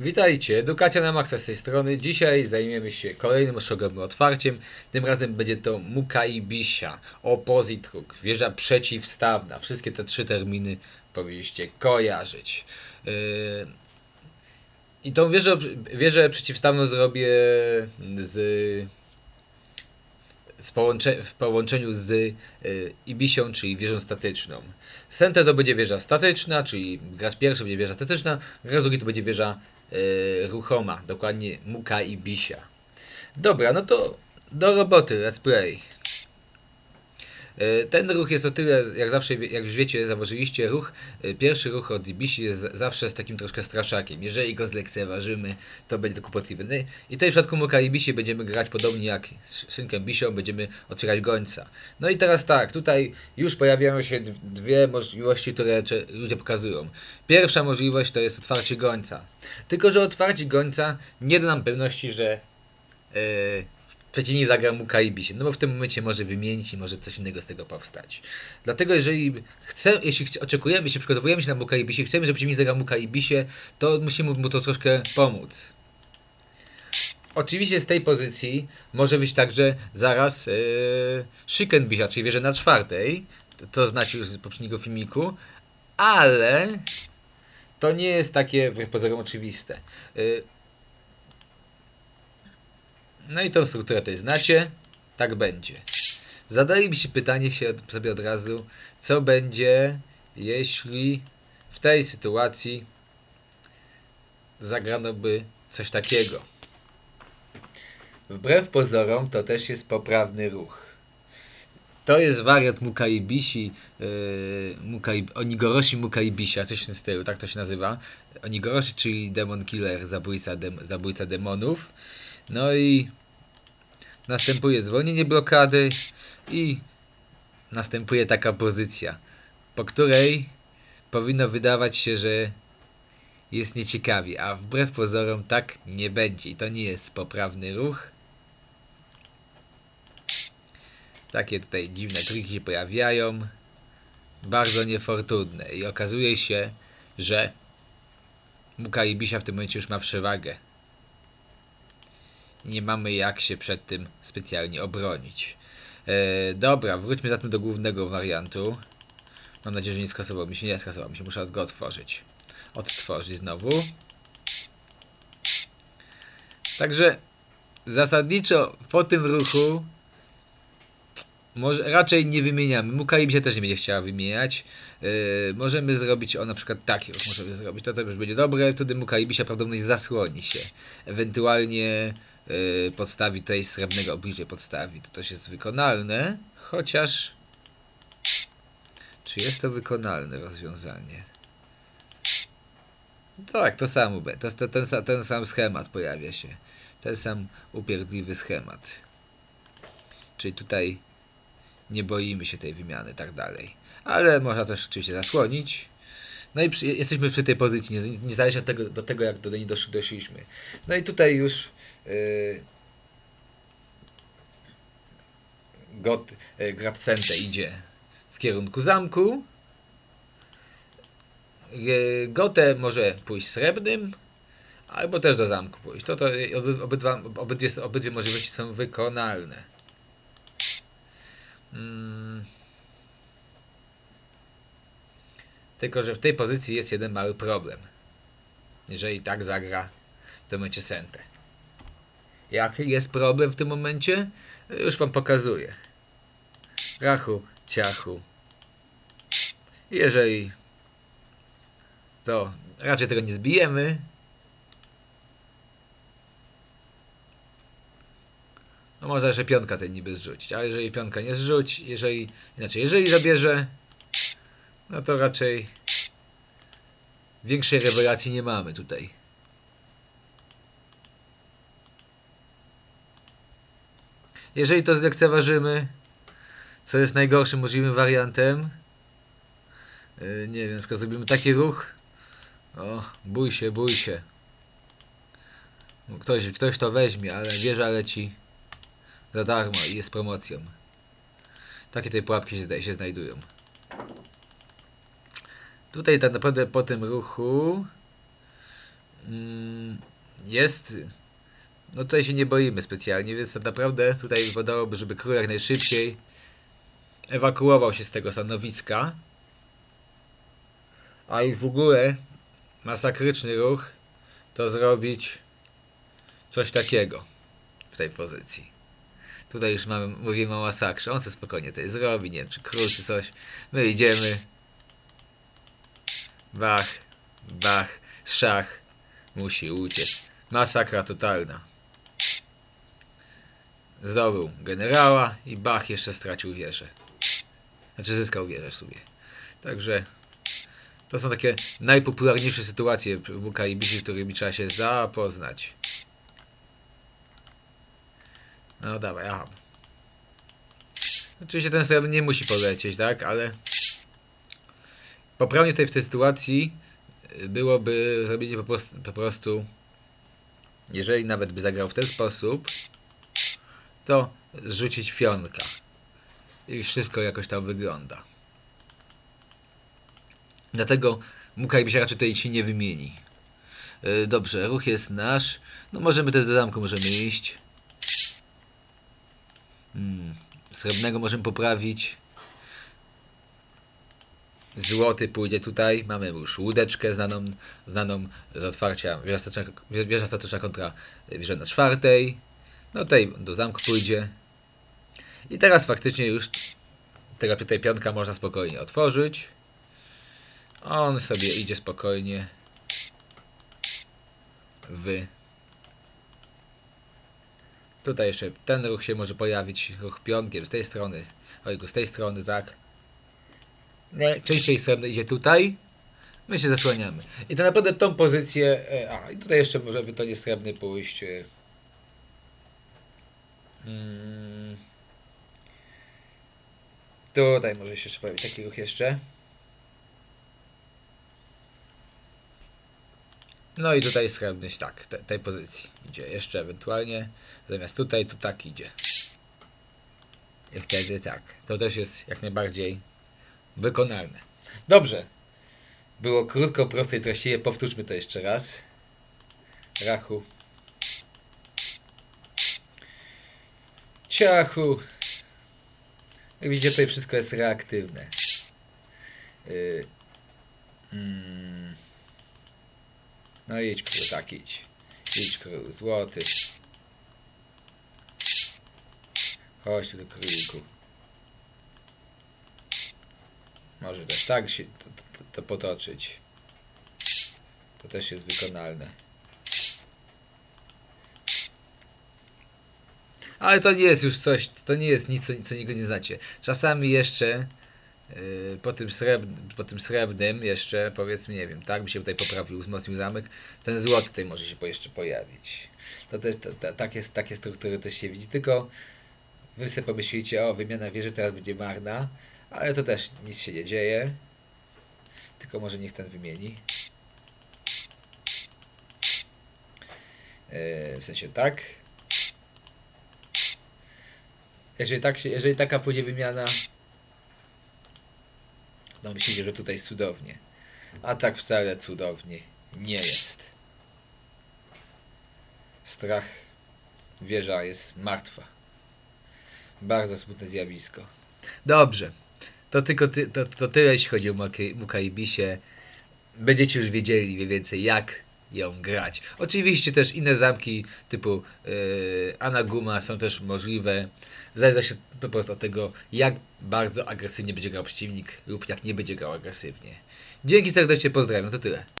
Witajcie, Edukacja na Maxa z tej strony. Dzisiaj zajmiemy się kolejnym oszczególnym otwarciem. Tym razem będzie to Mukai Bisia, Opposite Hook, wieża przeciwstawna. Wszystkie te trzy terminy powinniście kojarzyć. Yy, I tą wieżę, wieżę przeciwstawną zrobię z z połącze, w połączeniu z y, Ibisią, czyli wieżą statyczną. Center to będzie wieża statyczna, czyli gracz pierwszy będzie wieża statyczna, gracz drugi to będzie wieża ruchoma, dokładnie Muka Ibisia. Dobra, no to do roboty, let's play. Y, Ten ruch jest o tyle, jak zawsze, jak już wiecie, zauważyliście, ruch, y, pierwszy ruch od Ibisi jest zawsze z takim troszkę straszakiem. Jeżeli go zlekceważymy, to będzie to kłopotliwe. No i- tutaj w przypadku Muka Ibisi będziemy grać podobnie jak z Szynkiem Bisią, będziemy otwierać gońca. No i teraz tak, tutaj już pojawiają się dwie możliwości, które ludzie pokazują. Pierwsza możliwość to jest otwarcie gońca. Tylko, że otwarcie gońca nie da nam pewności, że yy, przeciwnik zagra mu Kaibisie, no bo w tym momencie może wymienić i może coś innego z tego powstać. Dlatego jeżeli chcę, jeśli oczekujemy, jeśli przygotowujemy się na Mukaibisie, chcemy, żeby przeciwnik zagrał Mukaibisie, to musimy mu to troszkę pomóc. Oczywiście z tej pozycji może być także zaraz yy, Shiken Bisia, czyli wieża na czwartej, to, to znacie już z poprzedniego filmiku, ale to nie jest takie pozorom oczywiste. Yy, no i tą strukturę tutaj znacie. Tak będzie. Zadali mi się pytanie się sobie od razu, co będzie, jeśli w tej sytuacji zagrano by coś takiego. Wbrew pozorom to też jest poprawny ruch. To jest wariant Mukaibisi, yy, Mukai, Onigoroshi Mukaibisia, coś w tym stylu, tak to się nazywa. Onigoroshi, czyli Demon Killer, zabójca, dem, zabójca demonów. No i następuje zwolnienie blokady i następuje taka pozycja, po której powinno wydawać się, że jest nieciekawie, a wbrew pozorom tak nie będzie. I to nie jest poprawny ruch. Takie tutaj dziwne triki się pojawiają, bardzo niefortunne. I okazuje się, że Muka Ibisia w tym momencie już ma przewagę nie mamy jak się przed tym specjalnie obronić. E, dobra, wróćmy zatem do głównego wariantu. Mam nadzieję, że nie skasował mi się. Nie skasował mi się, muszę go otworzyć. Odtworzyć znowu. Także zasadniczo po tym ruchu może raczej nie wymieniamy. Mukaim się też nie będzie chciała wymieniać. Yy, możemy zrobić o na przykład taki ruch możemy zrobić. To też już będzie dobre. Wtedy Mukaibisia prawdopodobnie zasłoni się. Ewentualnie podstawi tutaj srebrnego bliżej podstawi. To też jest wykonalne. Chociaż czy jest to wykonalne rozwiązanie? Tak, to samo. To, to, ten, ten sam schemat pojawia się. Ten sam upierdliwy schemat. Czyli tutaj nie boimy się tej wymiany, tak dalej. Ale można też oczywiście zasłonić. No i przy, jesteśmy przy tej pozycji, nie, nie zależy od tego, do tego, jak do niej dosz, doszliśmy. No i tutaj już yy, God, yy, Grabsente idzie w kierunku zamku. Yy, Gotę może pójść srebrnym, albo też do zamku pójść. To, to oby, obydwa, obydwie, obydwie możliwości są wykonalne. Mm. Tylko, że w tej pozycji jest jeden mały problem. Jeżeli tak zagra tym momencie Sente. Jaki jest problem w tym momencie? Już wam pokazuję. Rachu, ciachu. Jeżeli to raczej tego nie zbijemy. No można jeszcze pionka tej niby zrzucić, ale jeżeli pionka nie zrzuć, jeżeli, inaczej, jeżeli zabierze, no to raczej większej rewelacji nie mamy tutaj. Jeżeli to zlekceważymy, co jest najgorszym możliwym wariantem, yy, nie wiem, na przykład zrobimy taki ruch, o, bój się, bój się. No, Ktoś, ktoś to weźmie, ale wieża leci za darmo i jest promocją. Takie tutaj pułapki się, się znajdują. Tutaj tak naprawdę po tym ruchu mm, jest. No tutaj się nie boimy specjalnie, więc tak naprawdę tutaj wypadałoby, żeby król jak najszybciej ewakuował się z tego stanowiska. A i w ogóle masakryczny ruch to zrobić coś takiego w tej pozycji. Tutaj już mamy, mówimy o masakrze. On sobie spokojnie tutaj zrobi, nie wiem, czy król, czy coś. My idziemy. Bach, bach, szach. Musi uciec. Masakra totalna. Zdobył generała i Bach jeszcze stracił wieżę. Znaczy zyskał wieżę sobie. Także to są takie najpopularniejsze sytuacje w i Bici, którymi trzeba się zapoznać. No dawaj, aha. Oczywiście ten srebrny nie musi polecieć, tak? Ale poprawnie tutaj w tej sytuacji byłoby zrobienie po prostu, po prostu jeżeli nawet by zagrał w ten sposób, to zrzucić fionka. I wszystko jakoś tam wygląda. Dlatego Mukaj się raczej tutaj się nie wymieni. Yy, Dobrze, ruch jest nasz. No możemy też do zamku możemy iść. Hmm. Srebrnego możemy poprawić. Złoty pójdzie tutaj. Mamy już łódeczkę znaną, znaną z otwarcia wieża statyczna kontra wieża na czwartej. No tutaj do zamku pójdzie. I teraz faktycznie już tego tutaj pionka można spokojnie otworzyć. On sobie idzie spokojnie w Tutaj jeszcze ten ruch się może pojawić, ruch pionkiem z tej strony, ojku, z tej strony, tak. Nie, częściej srebrny idzie tutaj, my się zasłaniamy. I to naprawdę tą pozycję, e, a i tutaj jeszcze może by to nie srebrny pójść. Mm, tutaj może się jeszcze pojawić taki ruch jeszcze. No i tutaj srebrny, tak, te, tej pozycji idzie jeszcze ewentualnie. Zamiast tutaj, to tak idzie. I wtedy tak. To też jest jak najbardziej wykonalne. Dobrze. Było krótko, prosto i treściwie. Powtórzmy to jeszcze raz. Rachu. Ciachu. Widzicie, tutaj wszystko jest reaktywne. Yy. Mm. No idź król, tak idź. Idź król, złoty. Chodź tu króliku. Może też tak się to, to, to potoczyć. To też jest wykonalne. Ale to nie jest już coś, to nie jest nic, co, co niego nie znacie. Czasami jeszcze Yy, po tym, srebrnym, po tym srebrnym jeszcze powiedzmy, nie wiem, tak by się tutaj poprawił, wzmocnił zamek, ten złoty tutaj może się jeszcze pojawić. To też, to, to, takie, takie struktury też się widzi, tylko wy sobie pomyślicie, o wymiana wieży teraz będzie marna, ale to też nic się nie dzieje, tylko może niech ten wymieni. Yy, w sensie tak. Jeżeli, tak się, jeżeli taka pójdzie wymiana, no myślicie, że tutaj cudownie. A tak wcale cudownie nie jest. Strach. Wieża jest martwa. Bardzo smutne zjawisko. Dobrze. To tylko ty, to, to tyle, jeśli chodzi o Muka- Mukaibisie. Będziecie już wiedzieli mniej więcej jak ją grać. Oczywiście też inne zamki typu yy, Anaguma są też możliwe. Zależy się po prostu od tego, jak bardzo agresywnie będzie grał przeciwnik lub jak nie będzie grał agresywnie. Dzięki serdecznie, pozdrawiam, to tyle.